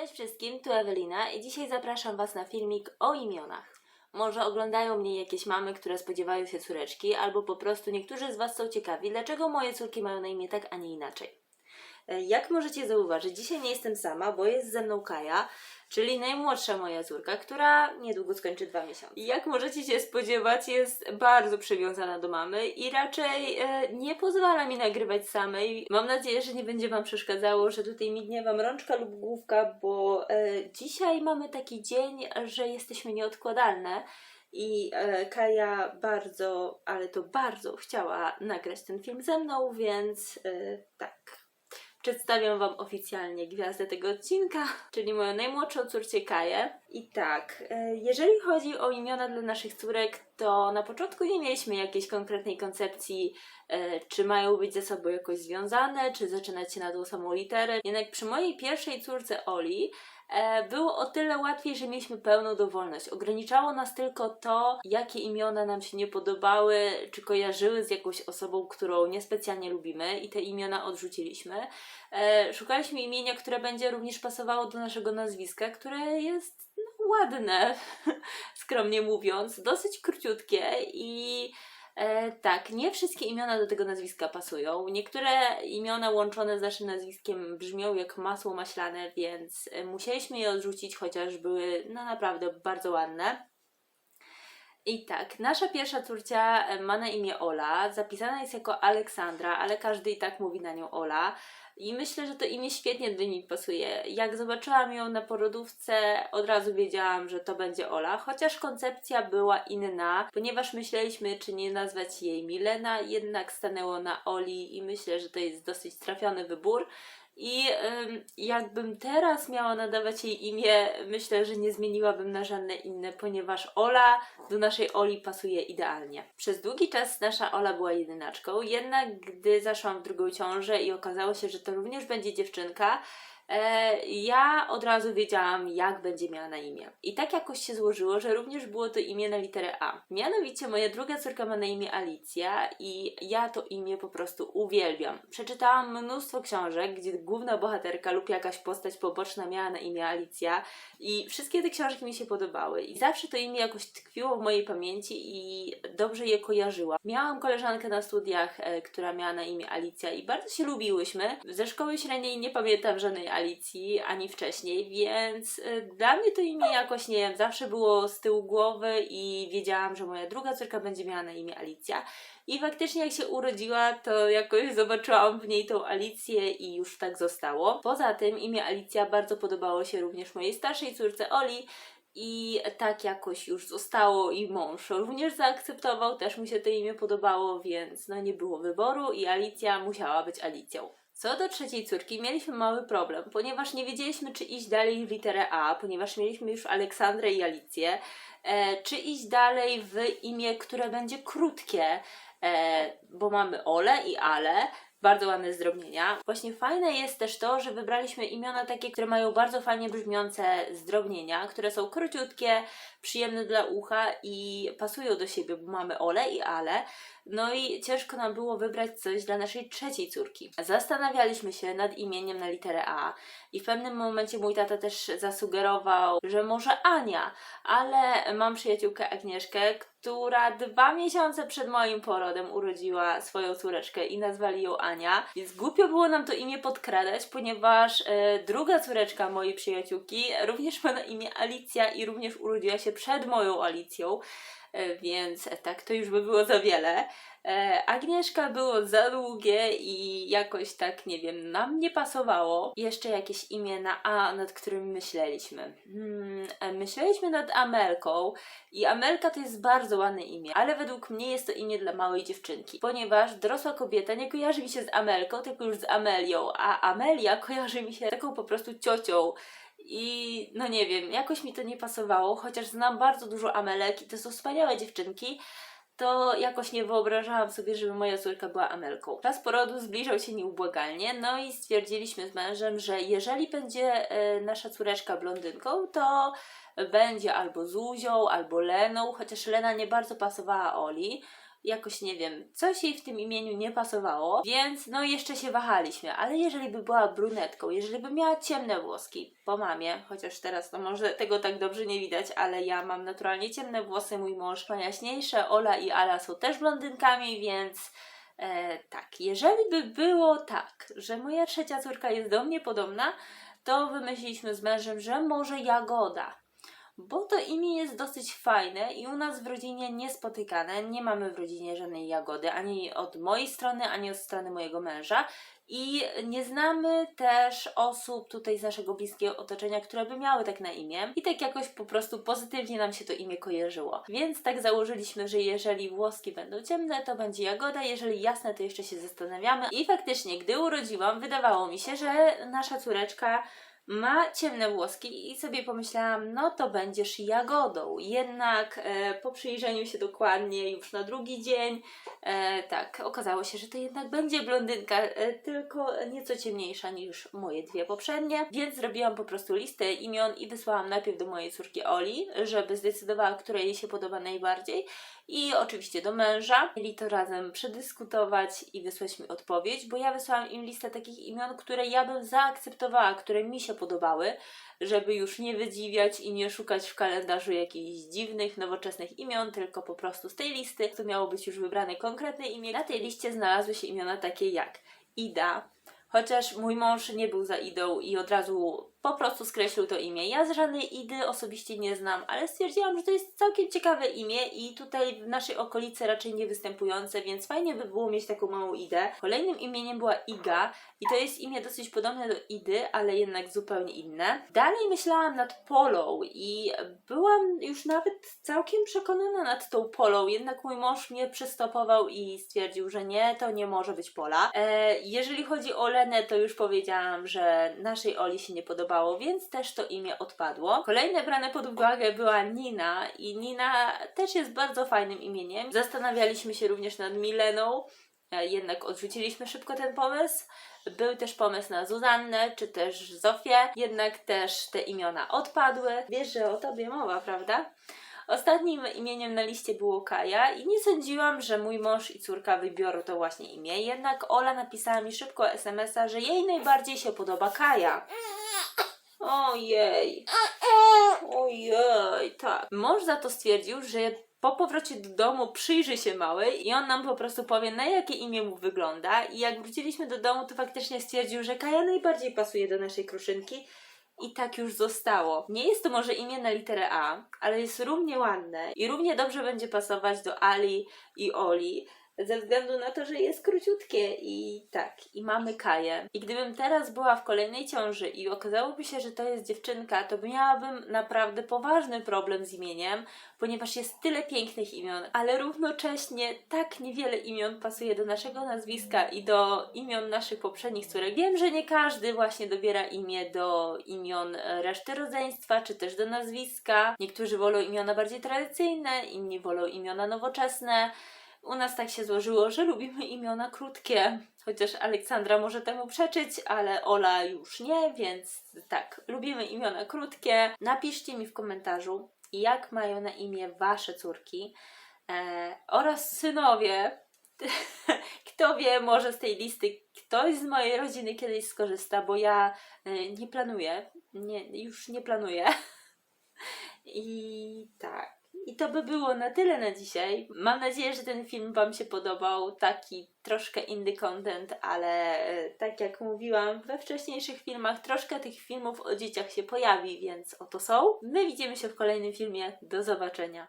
Cześć wszystkim, tu Ewelina i dzisiaj zapraszam Was na filmik o imionach. Może oglądają mnie jakieś mamy, które spodziewają się córeczki, albo po prostu niektórzy z Was są ciekawi, dlaczego moje córki mają na imię tak, a nie inaczej. E, Jak możecie zauważyć, dzisiaj nie jestem sama, bo jest ze mną Kaja, czyli najmłodsza moja córka, która niedługo skończy dwa miesiące. Jak możecie się spodziewać, jest bardzo przywiązana do mamy i raczej e, nie pozwala mi nagrywać samej. Mam nadzieję, że nie będzie Wam przeszkadzało, że tutaj mignie Wam rączka lub główka, bo e, dzisiaj mamy taki dzień, że jesteśmy nieodkładalne. I e, Kaja bardzo, ale to bardzo chciała nagrać ten film ze mną, więc e, tak. Przedstawiam Wam oficjalnie gwiazdę tego odcinka, czyli moją najmłodszą córcię Kaję. I tak, e, jeżeli chodzi o imiona dla naszych córek, to na początku nie mieliśmy jakiejś konkretnej koncepcji, e, czy mają być ze sobą jakoś związane, czy zaczynać się na tą samą literę. Jednak przy mojej pierwszej córce Oli było o tyle łatwiej, że mieliśmy pełną dowolność. Ograniczało nas tylko to, jakie imiona nam się nie podobały, czy kojarzyły z jakąś osobą, którą niespecjalnie lubimy i te imiona odrzuciliśmy. E, szukaliśmy imienia, które będzie również pasowało do naszego nazwiska, które jest no, ładne, skromnie mówiąc, dosyć króciutkie i E, tak, nie wszystkie imiona do tego nazwiska pasują. Niektóre imiona łączone z naszym nazwiskiem brzmią jak masło maślane, więc e, musieliśmy je odrzucić, chociaż były no naprawdę bardzo ładne. I tak, nasza pierwsza córcia e, ma na imię Ola, zapisana jest jako Aleksandra, ale każdy i tak mówi na nią Ola. I myślę, że to imię świetnie do niej pasuje. Jak zobaczyłam ją na porodówce, od razu wiedziałam, że to będzie Ola, chociaż koncepcja była inna, ponieważ myśleliśmy, czy nie nazwać jej Milena, jednak stanęło na Oli i myślę, że to jest dosyć trafiony wybór. I ym, jakbym teraz miała nadawać jej imię, myślę, że nie zmieniłabym na żadne inne, ponieważ Ola do naszej Oli pasuje idealnie. Przez długi czas nasza Ola była jedynaczką, jednak gdy zaszłam w drugą ciążę i okazało się, że to również będzie dziewczynka, ja od razu wiedziałam, jak będzie miała na imię. I tak jakoś się złożyło, że również było to imię na literę A. Mianowicie moja druga córka ma na imię Alicja i ja to imię po prostu uwielbiam. Przeczytałam mnóstwo książek, gdzie główna bohaterka lub jakaś postać poboczna miała na imię Alicja i wszystkie te książki mi się podobały i zawsze to imię jakoś tkwiło w mojej pamięci i dobrze je kojarzyłam. Miałam koleżankę na studiach, e, która miała na imię Alicja i bardzo się lubiłyśmy. Ze szkoły średniej nie pamiętam żadnej Alicji, ani wcześniej, więc e, dla mnie to imię jakoś, nie wiem, zawsze było z tyłu głowy i wiedziałam, że moja druga córka będzie miała na imię Alicja. I faktycznie jak się urodziła, to jakoś zobaczyłam w niej tą Alicję i już tak zostało. Poza tym imię Alicja bardzo podobało się również mojej starszej córce Oli, i tak jakoś już zostało i mąż również zaakceptował, też mu się to imię podobało, więc no nie było wyboru i Alicja musiała być Alicją. Co do trzeciej córki, mieliśmy mały problem, ponieważ nie wiedzieliśmy, czy iść dalej w literę A, ponieważ mieliśmy już Aleksandrę i Alicję, e, czy iść dalej w imię, które będzie krótkie, e, bo mamy Ole i Ale, bardzo ładne zdrobnienia. Właśnie fajne jest też to, że wybraliśmy imiona takie, które mają bardzo fajnie brzmiące zdrobnienia, które są króciutkie, przyjemne dla ucha i pasują do siebie, bo mamy Ole i Ale. No i ciężko nam było wybrać coś dla naszej trzeciej córki. Zastanawialiśmy się nad imieniem na literę A i w pewnym momencie mój tata też zasugerował, że może Ania, ale mam przyjaciółkę Agnieszkę, która dwa miesiące przed moim porodem urodziła swoją córeczkę i nazwali ją Ania, więc głupio było nam to imię podkradać, ponieważ e, druga córeczka mojej przyjaciółki również ma na imię Alicja i również urodziła się przed moją Alicją, więc tak to już by było za wiele. E, Agnieszka było za długie i jakoś tak, nie wiem, nam nie pasowało. Jeszcze jakieś imię na A, nad którym myśleliśmy. Hmm, e, myśleliśmy nad Amelką i Amelka to jest bardzo ładne imię, ale według mnie jest to imię dla małej dziewczynki, ponieważ dorosła kobieta nie kojarzy mi się z Amelką, tylko już z Amelią, a Amelia kojarzy mi się taką po prostu ciocią. I no nie wiem, jakoś mi to nie pasowało, chociaż znam bardzo dużo Amelek i to są wspaniałe dziewczynki, to jakoś nie wyobrażałam sobie, żeby moja córka była Amelką. Czas porodu zbliżał się nieubłagalnie, no i stwierdziliśmy z mężem, że jeżeli będzie e, nasza córeczka blondynką, to będzie albo Zuzią, albo Leną, chociaż Lena nie bardzo pasowała Oli, jakoś nie wiem, coś jej w tym imieniu nie pasowało, więc no jeszcze się wahaliśmy, ale jeżeli by była brunetką, jeżeli by miała ciemne włoski po mamie, chociaż teraz no może tego tak dobrze nie widać, ale ja mam naturalnie ciemne włosy, mój mąż ma jaśniejsze, Ola i Ala są też blondynkami, więc e, tak, jeżeli by było tak, że moja trzecia córka jest do mnie podobna, to wymyśliliśmy z mężem, że może Jagoda. Bo to imię jest dosyć fajne i u nas w rodzinie niespotykane. Nie mamy w rodzinie żadnej jagody, ani od mojej strony, ani od strony mojego męża. I nie znamy też osób tutaj z naszego bliskiego otoczenia, które by miały tak na imię. I tak jakoś po prostu pozytywnie nam się to imię kojarzyło. Więc tak założyliśmy, że jeżeli włoski będą ciemne, to będzie jagoda, jeżeli jasne, to jeszcze się zastanawiamy. I faktycznie, gdy urodziłam, wydawało mi się, że nasza córeczka ma ciemne włoski i sobie pomyślałam, no to będziesz jagodą. Jednak e, po przyjrzeniu się dokładnie już na drugi dzień, e, tak, okazało się, że to jednak będzie blondynka, e, tylko nieco ciemniejsza niż moje dwie poprzednie. Więc zrobiłam po prostu listę imion i wysłałam najpierw do mojej córki Oli, żeby zdecydowała, które jej się podoba najbardziej. I oczywiście do męża. Mieli to razem przedyskutować i wysłać mi odpowiedź, bo ja wysłałam im listę takich imion, które ja bym zaakceptowała, które mi się podobały, żeby już nie wydziwiać i nie szukać w kalendarzu jakichś dziwnych, nowoczesnych imion, tylko po prostu z tej listy to miało być już wybrane konkretne imię. Na tej liście znalazły się imiona takie jak Ida, chociaż mój mąż nie był za Idą i od razu po prostu skreślił to imię. Ja z żadnej Idy osobiście nie znam, ale stwierdziłam, że to jest całkiem ciekawe imię i tutaj w naszej okolicy raczej nie występujące, więc fajnie by było mieć taką małą Idę. Kolejnym imieniem była Iga i to jest imię dosyć podobne do Idy, ale jednak zupełnie inne. Dalej myślałam nad Polą i byłam już nawet całkiem przekonana nad tą Polą, jednak mój mąż mnie przystopował i stwierdził, że nie, to nie może być Pola. E, jeżeli chodzi o Lenę, to już powiedziałam, że naszej Oli się nie podobało, więc też to imię odpadło. Kolejne brane pod uwagę była Nina i Nina też jest bardzo fajnym imieniem. Zastanawialiśmy się również nad Mileną, e, jednak odrzuciliśmy szybko ten pomysł. Był też pomysł na Zuzannę czy też Zofię, jednak też te imiona odpadły. Wiesz, że o tobie mowa, prawda? Ostatnim imieniem na liście było Kaja i nie sądziłam, że mój mąż i córka wybiorą to właśnie imię, jednak Ola napisała mi szybko SMS-a, że jej najbardziej się podoba Kaja. Ojej. Ojej, tak. Mąż za to stwierdził, że po powrocie do domu przyjrzy się mały i on nam po prostu powie, na jakie imię mu wygląda. I jak wróciliśmy do domu, to faktycznie stwierdził, że Kaja najbardziej pasuje do naszej kruszynki. I tak już zostało. Nie jest to może imię na literę A, ale jest równie ładne i równie dobrze będzie pasować do Ali i Oli, ze względu na to, że jest króciutkie i tak, i mamy Kaję. I gdybym teraz była w kolejnej ciąży i okazałoby się, że to jest dziewczynka, to miałabym naprawdę poważny problem z imieniem, ponieważ jest tyle pięknych imion, ale równocześnie tak niewiele imion pasuje do naszego nazwiska i do imion naszych poprzednich córek. Wiem, że nie każdy właśnie dobiera imię do imion reszty rodzeństwa, czy też do nazwiska. Niektórzy wolą imiona bardziej tradycyjne, inni wolą imiona nowoczesne. U nas tak się złożyło, że lubimy imiona krótkie, chociaż Aleksandra może temu przeczyć, ale Ola już nie, więc tak, lubimy imiona krótkie. Napiszcie mi w komentarzu, jak mają na imię Wasze córki e, oraz synowie. Kto wie, może z tej listy ktoś z mojej rodziny kiedyś skorzysta, bo ja e, nie planuję, nie, już nie planuję. I tak. I to by było na tyle na dzisiaj. Mam nadzieję, że ten film Wam się podobał. Taki troszkę indie content, ale e, tak jak mówiłam we wcześniejszych filmach, troszkę tych filmów o dzieciach się pojawi, więc oto są. My widzimy się w kolejnym filmie. Do zobaczenia.